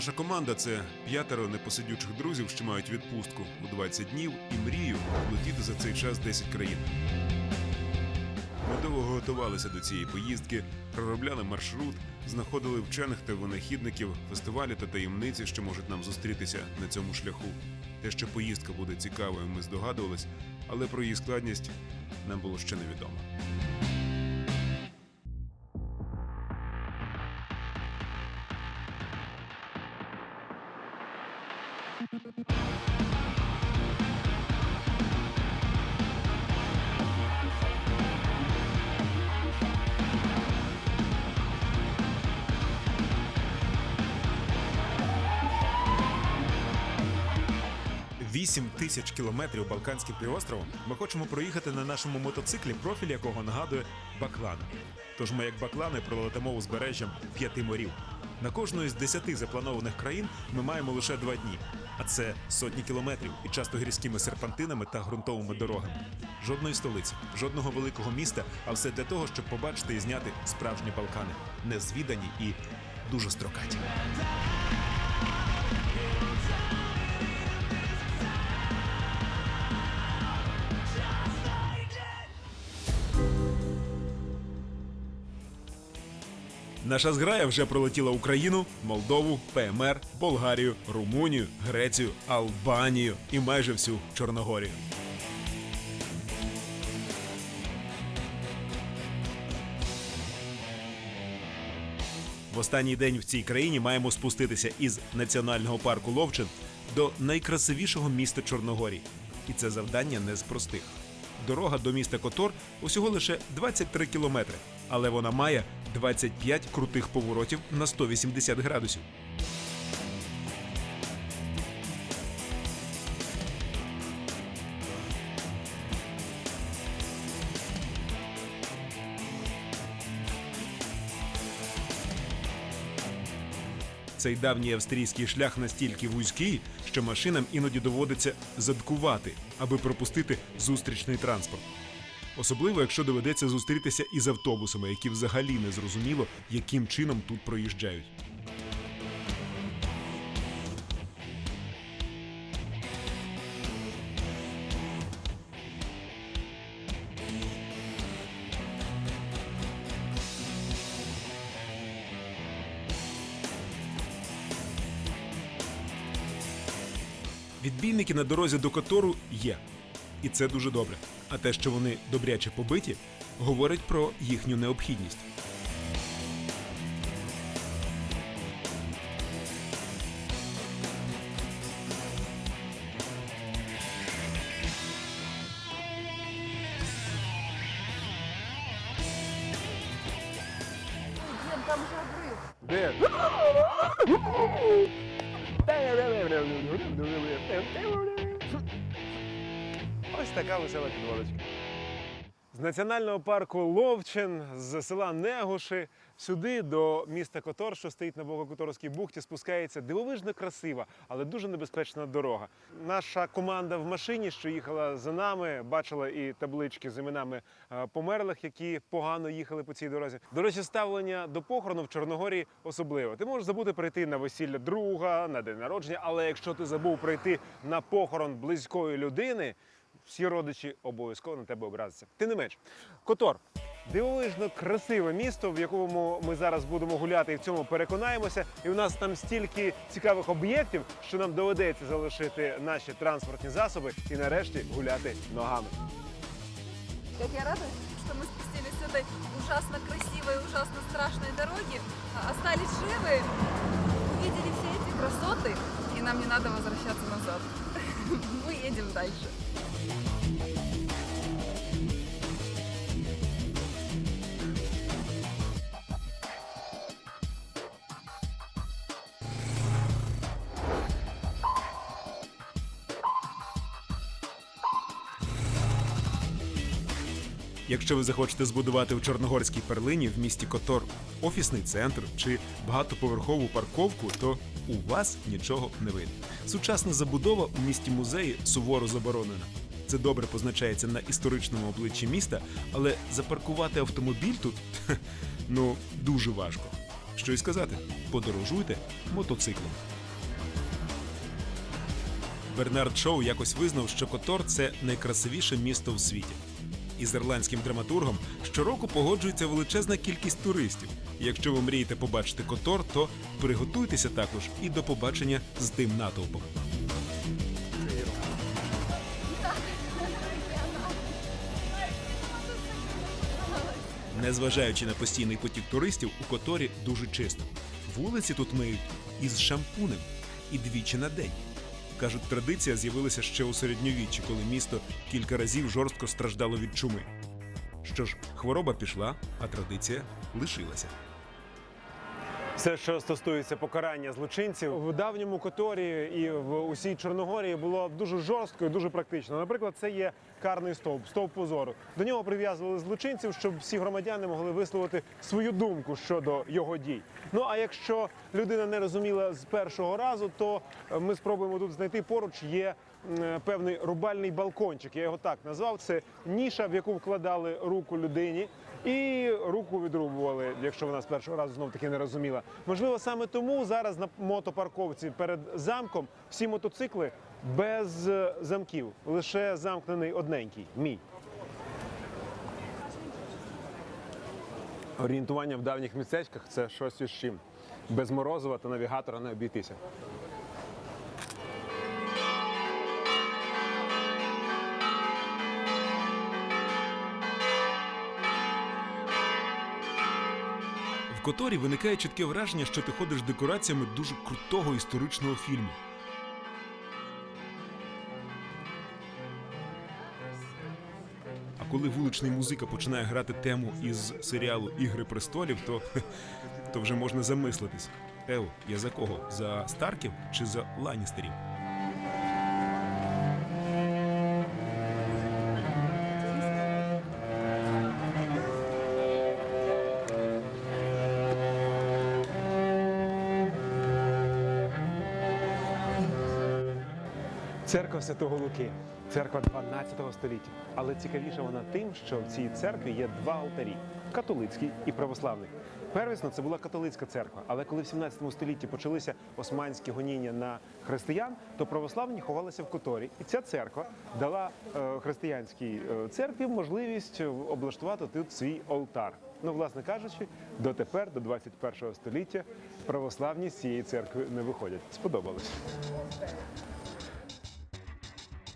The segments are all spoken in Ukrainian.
Наша команда це п'ятеро непосидючих друзів, що мають відпустку у 20 днів і мрію летіти за цей час 10 країн. Ми довго готувалися до цієї поїздки, проробляли маршрут, знаходили вчених та винахідників, фестивалі та таємниці, що можуть нам зустрітися на цьому шляху. Те, що поїздка буде цікавою, ми здогадувались, але про її складність нам було ще невідомо. Вісім тисяч кілометрів Балканським півостровом ми хочемо проїхати на нашому мотоциклі, профіль якого нагадує баклана. Тож ми, як баклани, пролетимо узбережжям п'яти морів. На кожну із десяти запланованих країн ми маємо лише два дні, а це сотні кілометрів і часто гірськими серпантинами та ґрунтовими дорогами. Жодної столиці, жодного великого міста, а все для того, щоб побачити і зняти справжні Балкани, незвідані і дуже строкаті. Наша зграя вже пролетіла Україну, Молдову, ПМР, Болгарію, Румунію, Грецію, Албанію і майже всю Чорногорію. В останній день в цій країні маємо спуститися із національного парку Ловчин до найкрасивішого міста Чорногорії. І це завдання не з простих. Дорога до міста Котор усього лише 23 кілометри, але вона має 25 крутих поворотів на 180 градусів. Цей давній австрійський шлях настільки вузький, що машинам іноді доводиться задкувати, аби пропустити зустрічний транспорт. Особливо, якщо доведеться зустрітися із автобусами, які взагалі не зрозуміло, яким чином тут проїжджають. Відбійники на дорозі до Котору є. І це дуже добре. А те, що вони добряче побиті, говорить про їхню необхідність. Національного парку Ловчин, з села Негуши, сюди до міста Котор, що стоїть на Богокоторській бухті, спускається дивовижно красива, але дуже небезпечна дорога. Наша команда в машині, що їхала за нами, бачила і таблички з іменами е, померлих, які погано їхали по цій дорозі. До речі, ставлення до похорону в Чорногорії особливо. Ти можеш забути прийти на весілля друга, на день народження, але якщо ти забув прийти на похорон близької людини, всі родичі обов'язково на тебе образяться. Ти не менш. Котор. Дивовижно красиве місто, в якому ми зараз будемо гуляти і в цьому переконаємося. І у нас там стільки цікавих об'єктів, що нам доведеться залишити наші транспортні засоби і нарешті гуляти ногами. Как я рада, что мы спустились с этой ужасно красивой, ужасно страшной дороги, а, остались живы, увидели все эти красоты, и нам не надо возвращаться назад. Мы едем дальше. Якщо ви захочете збудувати в Чорногорській перлині в місті Котор офісний центр чи багатоповерхову парковку, то у вас нічого не вийде. Сучасна забудова у місті музеї суворо заборонена. Це добре позначається на історичному обличчі міста, але запаркувати автомобіль тут ну дуже важко. Що й сказати, подорожуйте мотоциклом. Бернард Шоу якось визнав, що Котор це найкрасивіше місто в світі. Із ірландським драматургом щороку погоджується величезна кількість туристів. Якщо ви мрієте побачити Котор, то приготуйтеся також і до побачення з тим натовпом. Незважаючи на постійний потік туристів, у Которі дуже чисто. Вулиці тут миють із шампунем і двічі на день. Кажуть, традиція з'явилася ще у середньовіччі, коли місто кілька разів жорстко страждало від чуми. Що ж, хвороба пішла, а традиція лишилася. Все, що стосується покарання злочинців, в давньому Которі і в усій Чорногорії було дуже жорстко і дуже практично. Наприклад, це є карний стовп, стовп позору. До нього прив'язували злочинців, щоб всі громадяни могли висловити свою думку щодо його дій. Ну а якщо людина не розуміла з першого разу, то е, ми спробуємо тут знайти поруч є. Певний рубальний балкончик, я його так назвав. Це ніша, в яку вкладали руку людині, і руку відрубували, якщо вона з першого разу знов таки не розуміла. Можливо, саме тому зараз на мотопарковці перед замком всі мотоцикли без е, замків, лише замкнений одненький. Мій. Орієнтування в давніх містечках це щось із чим. Без морозива та навігатора не обійтися. Которі виникає чітке враження, що ти ходиш декораціями дуже крутого історичного фільму. А коли вуличний музика починає грати тему із серіалу Ігри престолів, то, то вже можна замислитись. Еу, я за кого? За Старків чи за Ланністерів? Церква Святого Луки, церква 12 століття. Але цікавіша вона тим, що в цій церкві є два алтарі католицький і православний. Первісно це була католицька церква, але коли в 17 столітті почалися османські гоніння на християн, то православні ховалися в Которі. І ця церква дала е, християнській е, церкві можливість облаштувати тут свій алтар. Ну, власне кажучи, дотепер, до 21 століття, православні з цієї церкви не виходять. Сподобалось.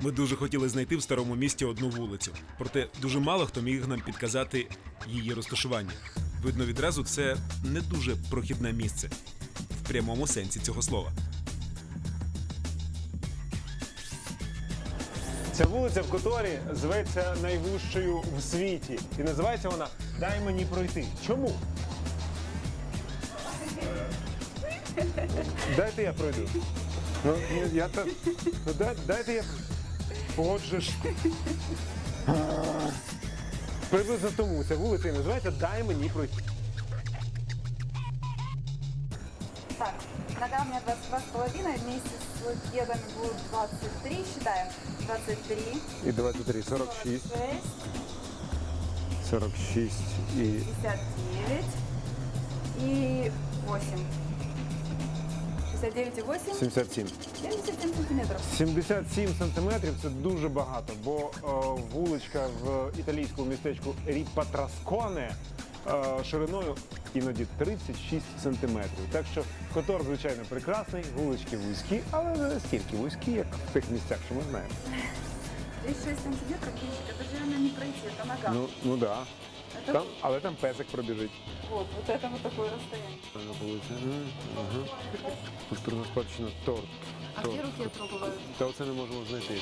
Ми дуже хотіли знайти в старому місті одну вулицю, проте дуже мало хто міг нам підказати її розташування. Видно відразу, це не дуже прохідне місце в прямому сенсі цього слова. Ця вулиця в Которі зветься найвищою в світі. І називається вона Дай мені пройти. Чому? Дайте я пройду. Ну, я та... ну, дайте я. Отже ж. Приблизно тому ця вулиця і називається Дай мені пройти. Так, нога у меня 22,5, вместе с кедами будет 23, считаем. 23, І 23, 46, 46, 46 і 59 и 8. 69 и 8, 77. 77 сантиметров. 77 сантиметрів це дуже багато, бо е, вуличка в італійському містечку Ріпатрасконе е, шириною іноді 36 сантиметрів. Так що котор, звичайно, прекрасний, вулички вузькі, але не настільки вузькі, як в тих місцях, що ми знаємо. 36 сантиметров, Гринчик, это же реально не пройти, это нога. Ну, ну да. Это Там, але там песик пробіжить. вот, вот это вот такое расстояние. Вулиця. Ага. Культурна спадщина торт. А где руки я трогала? Та оце не можемо знайти.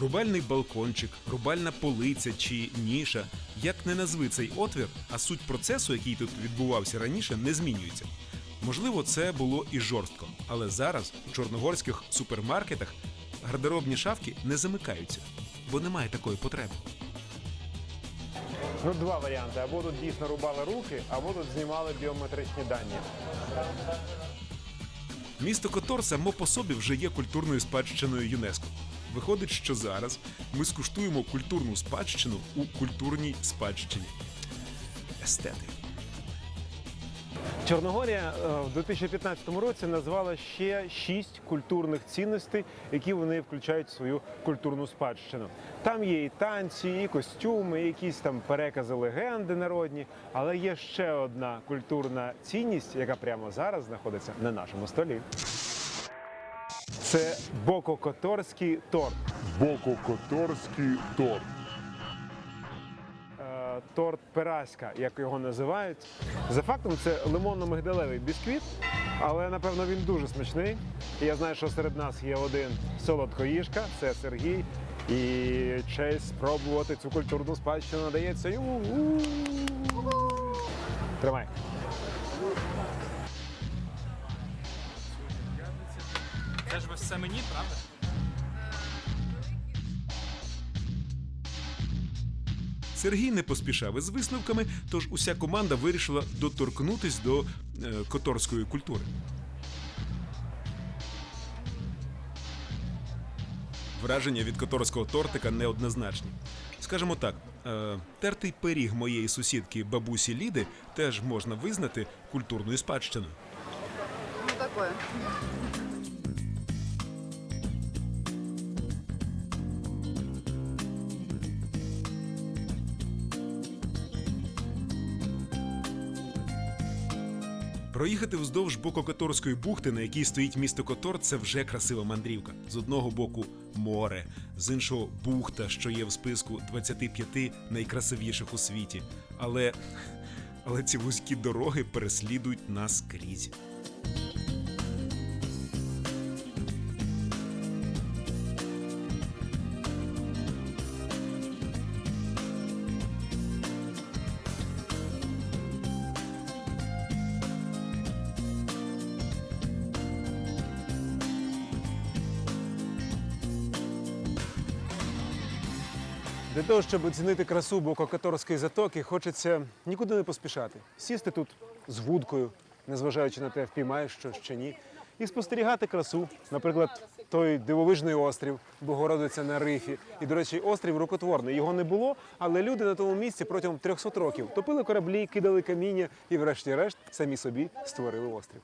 Рубальний балкончик, рубальна полиця чи ніша. Як не назви цей отвір, а суть процесу, який тут відбувався раніше, не змінюється. Можливо, це було і жорстко, але зараз у чорногорських супермаркетах гардеробні шафки не замикаються, бо немає такої потреби. Ну, два варіанти. Або тут дійсно рубали руки, або тут знімали біометричні дані. Місто Котор само по собі вже є культурною спадщиною ЮНЕСКО. Виходить, що зараз ми скуштуємо культурну спадщину у культурній спадщині. Естети. Чорногорія е, в 2015 році назвала ще шість культурних цінностей, які вони включають в свою культурну спадщину. Там є і танці, і костюми, і якісь там перекази легенди народні. Але є ще одна культурна цінність, яка прямо зараз знаходиться на нашому столі. Це бококоторський торт. Бококоторський торт. Торт Пераська, як його називають. За фактом, це лимонно-мигдалевий бісквіт, але напевно він дуже смачний. І я знаю, що серед нас є один солодкоїжка, це Сергій. І честь спробувати цю культурну спадщину надається йому. Тримай. Це ж ви все мені, правда? Сергій не поспішав із висновками, тож уся команда вирішила доторкнутись до е, которської культури. Враження від которського тортика неоднозначні. Скажімо так, е, тертий пиріг моєї сусідки бабусі Ліди теж можна визнати культурною спадщиною. Ну такое. Проїхати вздовж Бококоторської бухти, на якій стоїть місто Котор, це вже красива мандрівка. З одного боку море, з іншого бухта, що є в списку 25 найкрасивіших у світі. Але, але ці вузькі дороги переслідують нас скрізь. Для того, щоб оцінити красу Бококоторської затоки, хочеться нікуди не поспішати. Сісти тут з вудкою, незважаючи на те, впіймаєш що чи ні, і спостерігати красу. Наприклад, той дивовижний острів Богородиця на рифі. І, до речі, острів рукотворний. Його не було, але люди на тому місці протягом 300 років топили кораблі, кидали каміння і, врешті-решт, самі собі створили острів.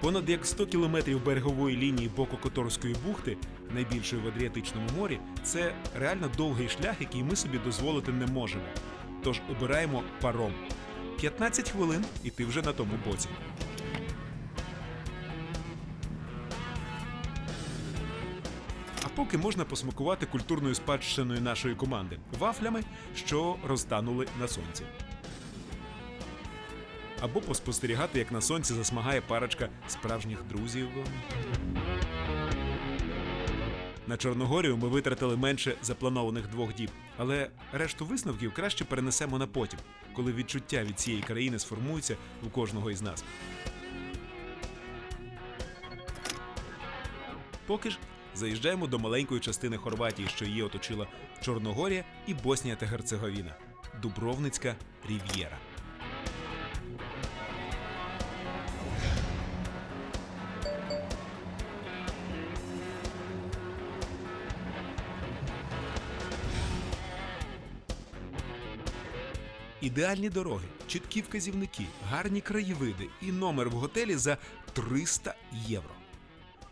Понад як 100 кілометрів берегової лінії Бококоторської бухти, найбільшої в Адріатичному морі, це реально довгий шлях, який ми собі дозволити не можемо. Тож обираємо паром. 15 хвилин, і ти вже на тому боці. А поки можна посмакувати культурною спадщиною нашої команди вафлями, що розтанули на сонці. Або поспостерігати, як на сонці засмагає парочка справжніх друзів. На Чорногорію ми витратили менше запланованих двох діб, але решту висновків краще перенесемо на потім, коли відчуття від цієї країни сформується у кожного із нас. Поки ж заїжджаємо до маленької частини Хорватії, що її оточила Чорногорія і Боснія та Герцеговіна Дубровницька Рів'єра. Ідеальні дороги, чіткі вказівники, гарні краєвиди і номер в готелі за 300 євро.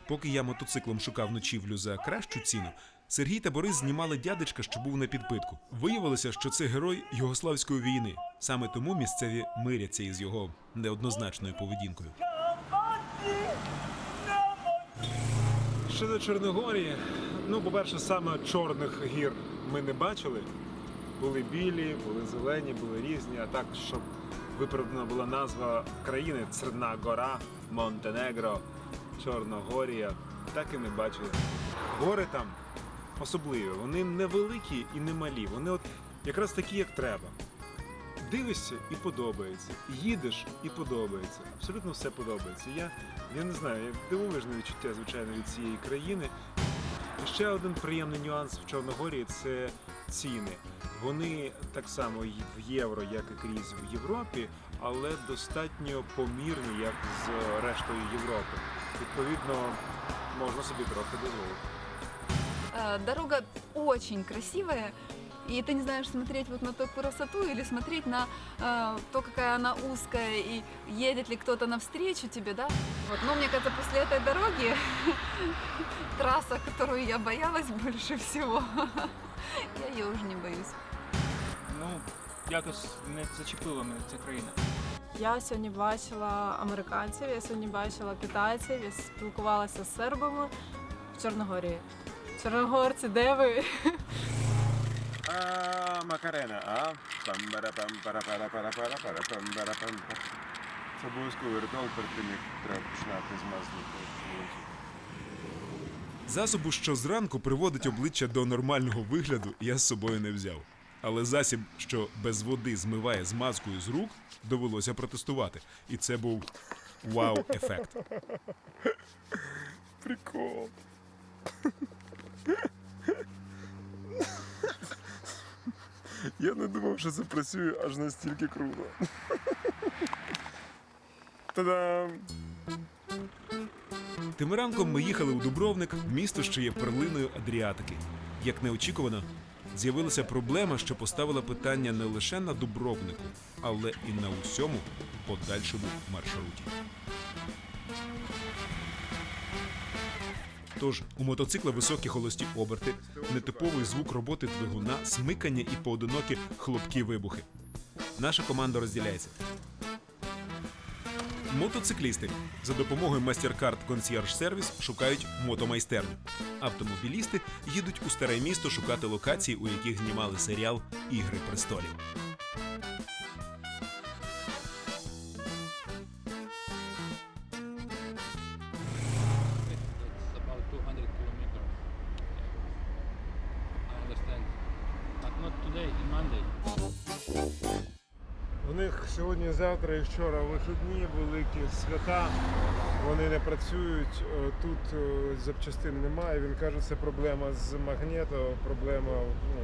Поки я мотоциклом шукав ночівлю за кращу ціну, Сергій та Борис знімали дядечка, що був на підпитку. Виявилося, що це герой Югославської війни. Саме тому місцеві миряться із його неоднозначною поведінкою. Щодо Чорногорії, ну, по-перше, саме чорних гір ми не бачили. Були білі, були зелені, були різні. А так, щоб виправдана була назва країни Црна Гора, Монтенегро, Чорногорія, так і не бачили. Гори там особливі, вони невеликі і не малі. Вони от якраз такі, як треба. Дивишся і подобається. Їдеш і подобається. Абсолютно все подобається. Я, я не знаю, я дивовижне відчуття, звичайно, від цієї країни. Ще один приємний нюанс в Чорногорії це ціни. Вони так само в євро, як і крізь в Європі, але достатньо помірні, як з рештою Європи. Відповідно, можна собі трохи дозволити. Э, Дорога очень красивая, и ты не знаешь, смотреть вот на ту красоту или смотреть на э, то, какая она узкая, и едет ли кто-то навстречу тебе, да? Вот. Но мне кажется, после этой дороги трасса, которую я боялась больше всего, я ее уже не боюсь. Ну, якось не зачепила мене ця країна. Я сьогодні бачила американців, я сьогодні бачила китайців, я спілкувалася з сербами в Чорногорії. Чорногорці, де ви? А, Макарена, а? Це обов'язковий ритуал перед тим, як треба починати змазувати. Засобу, що зранку приводить обличчя до нормального вигляду, я з собою не взяв. Але засіб, що без води змиває змазкою з рук, довелося протестувати. І це був вау-ефект. Прикол. Я не думав, що це працює аж настільки круто. Та-дам! Тим ранком ми їхали у Дубровник, місто, що є перлиною Адріатики. Як неочікувано, з'явилася проблема, що поставила питання не лише на Дубровнику, але і на усьому подальшому маршруті. Тож у мотоцикла високі холості оберти, нетиповий звук роботи двигуна, смикання і поодинокі хлопкі вибухи. Наша команда розділяється. Мотоциклісти за допомогою MasterCard Concierge Service шукають мотомайстерню. Автомобілісти їдуть у старе місто шукати локації, у яких знімали серіал Ігри престолів. Завтра і вчора вихідні, великі свята. Вони не працюють. Е, Тут е, запчастин немає. Він каже, це проблема з магнітом, проблема ну,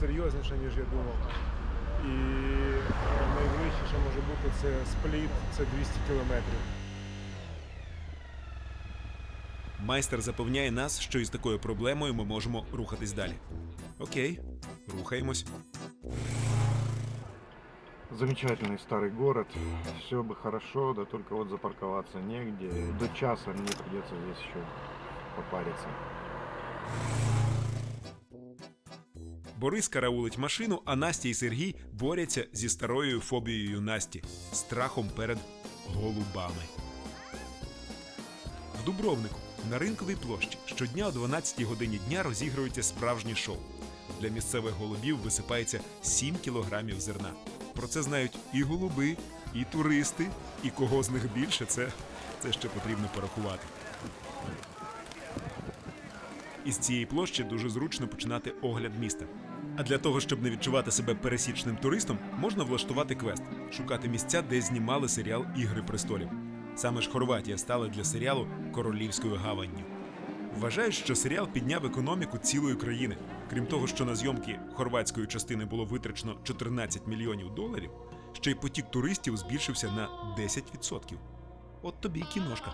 серйозніша, ніж я думав. І е, найближче, що може бути, це спліт, це 200 кілометрів. Майстер запевняє нас, що із такою проблемою ми можемо рухатись далі. Окей, рухаємось. Замечательный старый город. Все бы хорошо, да только вот запарковаться негде. До часа мне придется здесь еще попариться. Борис караулить машину, а Настя і Сергій борються зі старою фобією Насті страхом перед голубами. В Дубровнику на ринковій площі щодня о 12 годині дня розігрується справжнє шоу. Для місцевих голубів висипається 7 кілограмів зерна. Про це знають і голуби, і туристи, і кого з них більше, це, це ще потрібно порахувати. Із цієї площі дуже зручно починати огляд міста. А для того, щоб не відчувати себе пересічним туристом, можна влаштувати квест шукати місця, де знімали серіал Ігри престолів. Саме ж Хорватія стала для серіалу королівською гаванню. Вважають, що серіал підняв економіку цілої країни. Крім того, що на зйомки хорватської частини було витрачено 14 мільйонів доларів, ще й потік туристів збільшився на 10%. От тобі й кіношка.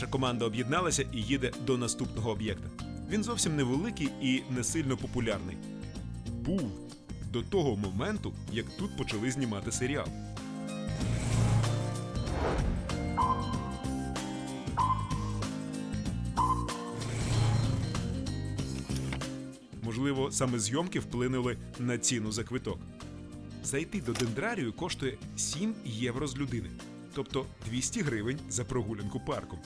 Наша команда об'єдналася і їде до наступного об'єкта. Він зовсім невеликий і не сильно популярний. Був до того моменту, як тут почали знімати серіал. Можливо, саме зйомки вплинули на ціну за квиток. Зайти до дендрарію коштує 7 євро з людини, тобто 200 гривень за прогулянку парком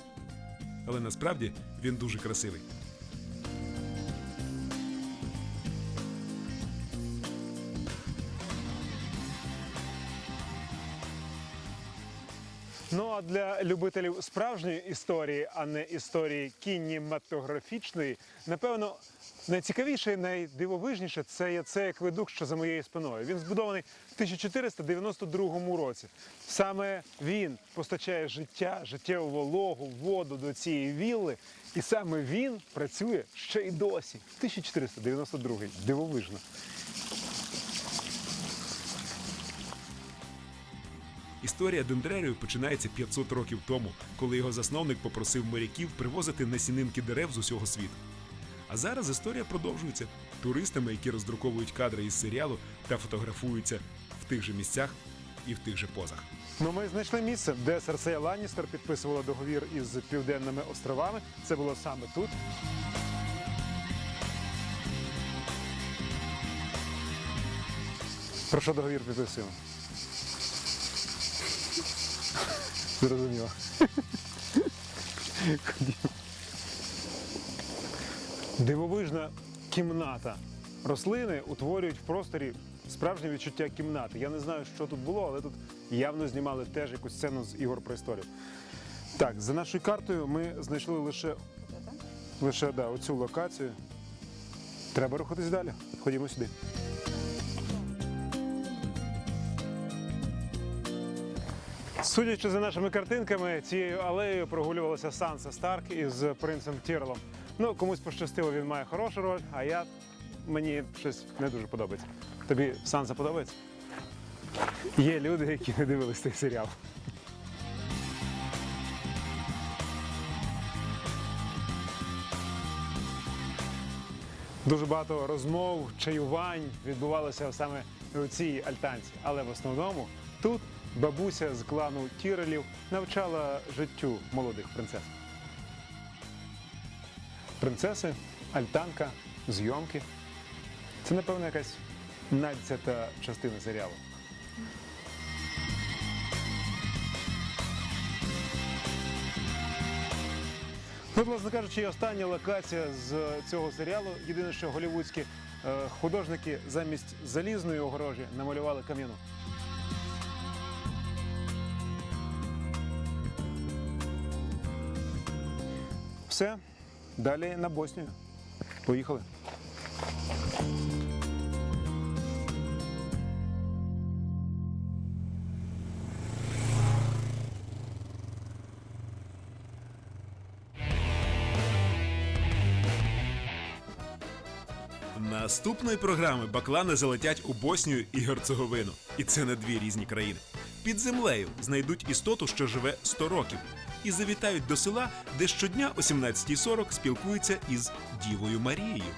але насправді він дуже красивий. Ну а для любителів справжньої історії, а не історії кінематографічної, напевно найцікавіше і найдивовижніше це є цей акведук, що за моєю спиною. Він збудований в 1492 році. Саме він постачає життя, життєву вологу, воду до цієї вілли. І саме він працює ще й досі. 1492 Дивовижно. Історія дендрерію починається 500 років тому, коли його засновник попросив моряків привозити насінинки дерев з усього світу. А зараз історія продовжується туристами, які роздруковують кадри із серіалу та фотографуються в тих же місцях і в тих же позах. Ну, ми знайшли місце, де Серсея Ланністер підписувала договір із південними островами. Це було саме тут. Про що договір підписуємо? Зрозуміло. Ходімо. Дивовижна кімната. Рослини утворюють в просторі справжнє відчуття кімнати. Я не знаю, що тут було, але тут явно знімали теж якусь сцену з ігор про історію. Так, за нашою картою ми знайшли лише, лише да, оцю локацію. Треба рухатись далі. Ходімо сюди. Судячи за нашими картинками, цією алеєю прогулювалася Санса Старк із принцем Тірлом. Ну, комусь пощастило, він має хорошу роль, а я мені щось не дуже подобається. Тобі Санса подобається? Є люди, які не дивились цей серіал. Дуже багато розмов, чаювань відбувалося саме у цій альтанці. Але в основному тут бабуся з клану Тірелів навчала життю молодих принцес. Принцеси, альтанка, зйомки. Це, напевно, якась надцята частина серіалу. Ну, власне кажучи, остання локація з цього серіалу. Єдине, що голівудські е, художники замість залізної огорожі намалювали кам'яну. Все, далі на Боснію. Поїхали. Наступної програми баклани залетять у Боснію і Герцеговину. І це не дві різні країни. Під землею знайдуть істоту, що живе 100 років, і завітають до села, де щодня о 17.40 спілкуються із Дівою Марією.